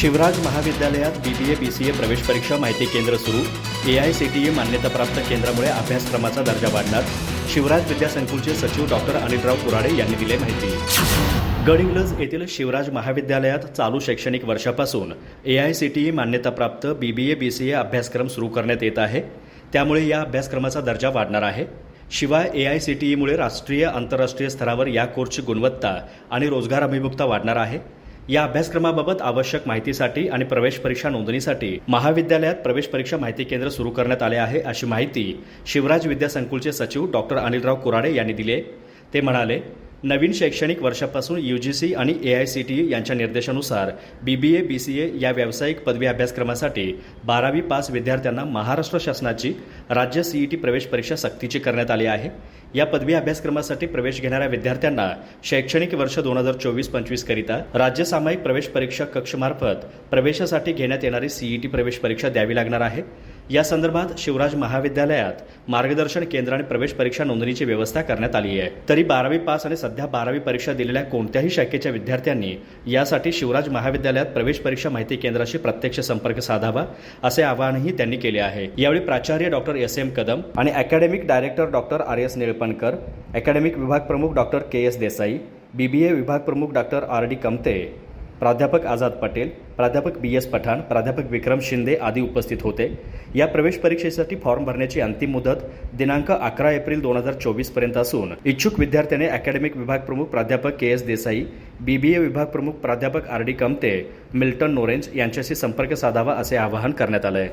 शिवराज महाविद्यालयात बी बी A B C ए प्रवेश परीक्षा माहिती केंद्र सुरू. A I C T E मान्यताप्राप्त केंद्रामुळे अभ्यासक्रमाचा दर्जा वाढणार. शिवराज विद्यासंकुलचे सचिव डॉक्टर अनिलराव कुराडे यांनी दिली माहिती. गडिंग्लज येथील शिवराज महाविद्यालयात चालू शैक्षणिक वर्षापासून A I C T E मान्यताप्राप्त B B A B C ए अभ्यासक्रम सुरू करण्यात येत आहे. त्यामुळे या अभ्यासक्रमाचा दर्जा वाढणार आहे. शिवाय ए आय सी टी ईमुळे राष्ट्रीय आंतरराष्ट्रीय स्तरावर या कोर्सची गुणवत्ता आणि रोजगार अभिमुखता वाढणार आहे. या अभ्यासक्रमाबाबत आवश्यक माहितीसाठी आणि प्रवेश परीक्षा नोंदणीसाठी महाविद्यालयात प्रवेश परीक्षा माहिती केंद्र सुरू करण्यात आले आहे अशी माहिती शिवराज विद्यासंकुलचे सचिव डॉक्टर अनिलराव कुराडे यांनी दिले ते म्हणाले नवीन शैक्षणिक वर्षापासून यू जी सी आणि ए आय सी टी यांच्या निर्देशानुसार बी बी ए बी सी ए या व्यावसायिक पदवी अभ्यासक्रमासाठी बारावी पास विद्यार्थ्यांना महाराष्ट्र शासनाची राज्य सीईटी प्रवेश परीक्षा सक्तीची करण्यात आली आहे. या पदवी अभ्यासक्रमासाठी प्रवेश घेणाऱ्या विद्यार्थ्यांना शैक्षणिक वर्ष दोन हजार चोवीस पंचवीस करिता राज्य सामायिक प्रवेश परीक्षा कक्षमार्फत प्रवेशासाठी घेण्यात येणारी सीईटी प्रवेश परीक्षा द्यावी लागणार आहे. या संदर्भात शिवराज महाविद्यालयात मार्गदर्शन केंद्र आणि प्रवेश परीक्षा नोंदणीची व्यवस्था करण्यात आली आहे. तरी बारावी पास आणि सध्या बारावी परीक्षा दिलेल्या कोणत्याही शाखेच्या विद्यार्थ्यांनी यासाठी शिवराज महाविद्यालयात प्रवेश परीक्षा माहिती केंद्राशी प्रत्यक्ष संपर्क साधावा असे आवाहनही त्यांनी केले आहे. यावेळी प्राचार्य डॉक्टर एस. एम. कदम आणि academic director doctor R. S. Nilpankar academic विभाग प्रमुख doctor K. S. Desai BBA विभाग प्रमुख डॉक्टर आर. डी. कमते प्राध्यापक आझाद पटेल प्राध्यापक बी एस पठाण प्राध्यापक विक्रम शिंदे आदी उपस्थित होते. या प्रवेश परीक्षेसाठी फॉर्म भरण्याची अंतिम मुदत दिनांक अकरा एप्रिल दोन हजार चोवीसपर्यंत असून इच्छुक विद्यार्थ्याने अकॅडमिक विभाग प्रमुख प्राध्यापक के एस देसाई बीबीए विभाग प्रमुख प्राध्यापक R D Kamte Milton Norenj यांच्याशी संपर्क साधावा असे आवाहन करण्यात आलं आहे